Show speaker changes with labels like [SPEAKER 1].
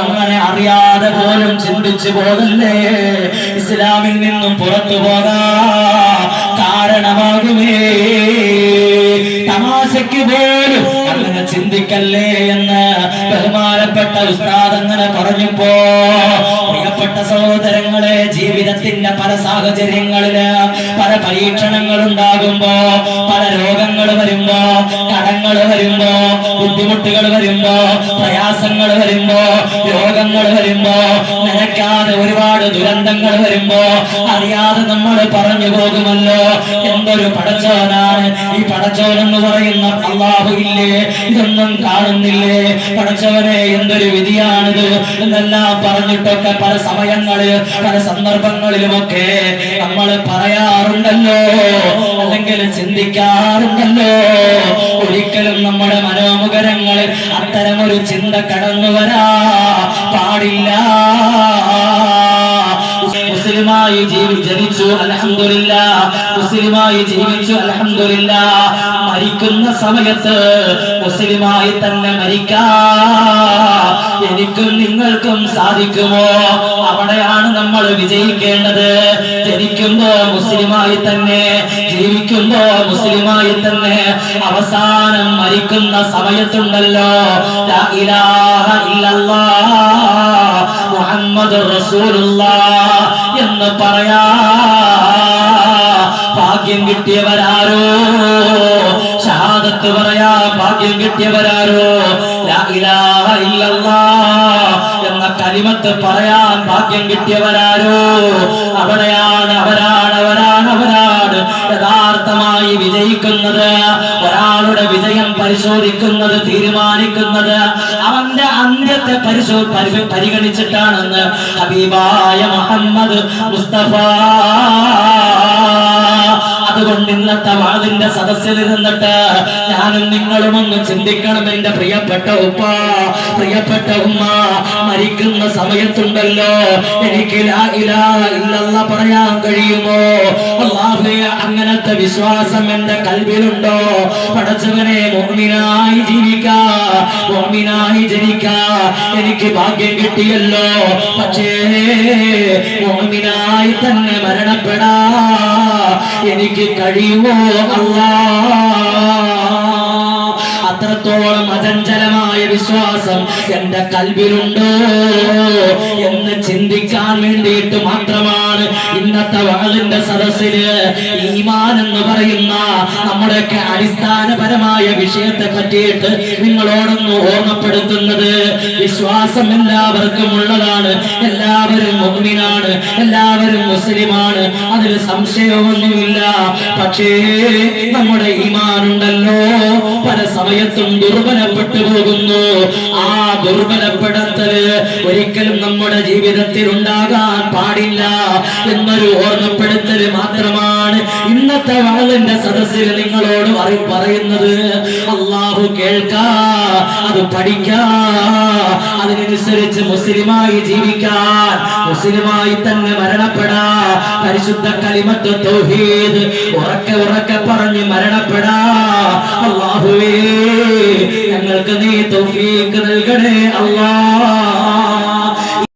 [SPEAKER 1] അങ്ങനെ അറിയാതെ പോലും ചിന്തിച്ചു പോകല്ലേ? ഇസ്ലാമിൽ നിന്നും പുറത്തു പോകാ കാരണമാകുമേ. തമാശയ്ക്ക് പോലും അങ്ങനെ ചിന്തിക്കല്ലേ എന്ന് ബഹുമാനപ്പെട്ട ഉസ്താദ് അങ്ങനെ പറഞ്ഞപ്പോ പ്രിയപ്പെട്ട സഹോദരങ്ങളെ ജീവിതത്തിന്റെ പല സാഹചര്യങ്ങളിൽ പല പരീക്ഷണങ്ങൾ ഉണ്ടാകുമ്പോ പല രോഗങ്ങൾ വരുമ്പോ കടങ്ങൾ വരുമ്പോ ബുദ്ധിമുട്ടുകൾ വരുമ്പോ പ്രയാസങ്ങൾ വരുമ്പോ രോഗങ്ങൾ വരുമ്പോ നിനക്കാതെ ഒരുപാട് ദുരന്തങ്ങൾ വരുമ്പോ അറിയാതെ നമ്മൾ പറഞ്ഞു പോകുമല്ലോ. എന്തൊരു പടച്ചോനാണ്. ഈ പടച്ചോൻ എന്ന് പറയുന്ന അള്ളാഹു ഇല്ലേ? ഇതൊന്നും കാണുന്നില്ലേ? പടച്ചവനെ എന്തൊരു വിധിയാണിത്? എന്നെല്ലാം പറഞ്ഞിട്ടൊക്കെ പല സമയങ്ങളിൽ പല സന്ദർഭങ്ങളിലുമൊക്കെ നമ്മൾ പറയാറുണ്ടല്ലോ. അല്ലെങ്കിൽ ചിന്തിക്കാറുണ്ടല്ലോ. ഒരിക്കലും നമ്മുടെ മനോമുഖരങ്ങളിൽ ഒരു ചിന്ത കടന്നു വരാ. പാടില്ല. മുസ്ലിമായി ജീവി ജനിച്ചു അലഹമില്ല മുസ്ലിമായി ജീവിച്ചു അലഹമില്ല മരിക്കുന്ന സമയത്ത് മുസ്ലിമായി തന്നെ മരിക്കാ. എനിക്കും നിങ്ങൾക്കും സാധിക്കുമോ? അവിടെയാണ് നമ്മൾ വിജയിക്കേണ്ടത്. ജനിക്കുമ്പോ മുസ്ലിമായി തന്നെ ജീവിക്കുമ്പോ മുസ്ലിമായി തന്നെ. അവസാനം മരിക്കുന്ന സമയത്തുണ്ടല്ലോ. മുഹമ്മദ് റസൂലുള്ള എന്ന് പറയാ. ഭാഗ്യം കിട്ടിയവരാരോ? ഷഹാദത്ത് പറയാ ഭാഗ്യം കിട്ടിയവരാരോ? ലാ ഇലാഹ ഇല്ലല്ലാഹ് എന്ന കലിമത്ത് പറയാൻ ഭാഗ്യം കിട്ടിയവരാരോ? അവിടെയാണ് അവരാണ് അവരാണ് അവരാണ് യഥാർത്ഥമായി വിജയിക്കുന്നത്. ഒരാളുടെ വിജയം പരിശോധിക്കുന്നത് തീരുമാനിക്കുന്നത്. അവന്റെ അന്ത്യത്തെ പരിശോ പരിഗണിച്ചിട്ടാണെന്ന് ഹബീബായ മുഹമ്മദ് മുസ്തഫ അതുകൊണ്ട് ഇന്നത്തെ വാതിന്റെ സദസ്സിൽ നിന്നിട്ട് ഞാനും നിങ്ങളും ഒന്ന് ചിന്തിക്കണം എന്റെ പ്രിയപ്പെട്ട ഉപ്പ. പ്രിയപ്പെട്ട ഉമ്മ മരിക്കുന്ന സമയത്തുണ്ടല്ലോ. എനിക്ക് പറയാൻ കഴിയുമോ? അങ്ങനത്തെ വിശ്വാസം എന്റെ കൽവിലുണ്ടോ? പടച്ചവനെ മോമിനായി ജീവിക്കാ. മോമിനായി ജനിക്കാ. എനിക്ക് ഭാഗ്യം കിട്ടിയല്ലോ. പക്ഷേ മോമിനായി തന്നെ മരണപ്പെടാ. എനിക്ക് കഴിയുമോ അല്ലാ? അത്രത്തോളം അചഞ്ചലമായ വിശ്വാസം എന്റെ കൽവിലുണ്ടോ എന്ന് ചിന്തിക്കാൻ വേണ്ടിയിട്ട് മാത്രമാണ് ഇന്നത്തെ വാളിന്റെ സദസ്സിൽ ഈമാൻ എന്ന് പറയുന്ന നമ്മുടെയൊക്കെ അടിസ്ഥാനപരമായ വിഷയത്തെ പറ്റിയിട്ട് നിങ്ങളോടൊന്ന് ഓർമ്മപ്പെടുത്തുന്നത് വിശ്വാസം എല്ലാവർക്കും ഉള്ളതാണ്. എല്ലാവരും മുഗ്മിനാണ്. എല്ലാവരും മുസ്ലിമാണ്. അതിൽ സംശയമൊന്നുമില്ല. പക്ഷേ നമ്മുടെ ഈമാനുണ്ടല്ലോ. പല സമയത്തും ദുർബലപ്പെട്ടു പോകുന്നു. ആ ദുർബലപ്പെടുത്തൽ ഒരിക്കലും നമ്മുടെ ജീവിതത്തിൽ ഉണ്ടാകാൻ പാടില്ല എന്നൊരു ഓർമ്മപ്പെടുത്തൽ മാത്രമാണ് ഇന്നത്തെ വാളന്റെ സദസ്സിൽ നിങ്ങളോട് പറയുന്നത്. അള്ളാഹു കേൾക്കാ അത് പഠിക്കാ അതിനനുസരിച്ച് മുസ്ലിമായി ജീവിക്കാൻ മുസ്ലിമായി തന്നെ മരണപ്പെടാ. പരിശുദ്ധ കലിമത്ത് തൗഹീദ് ഉറക്കെ ഉറക്കെ പറഞ്ഞ് മരണപ്പെടാ. അള്ളാഹുവേ ഞങ്ങൾക്ക്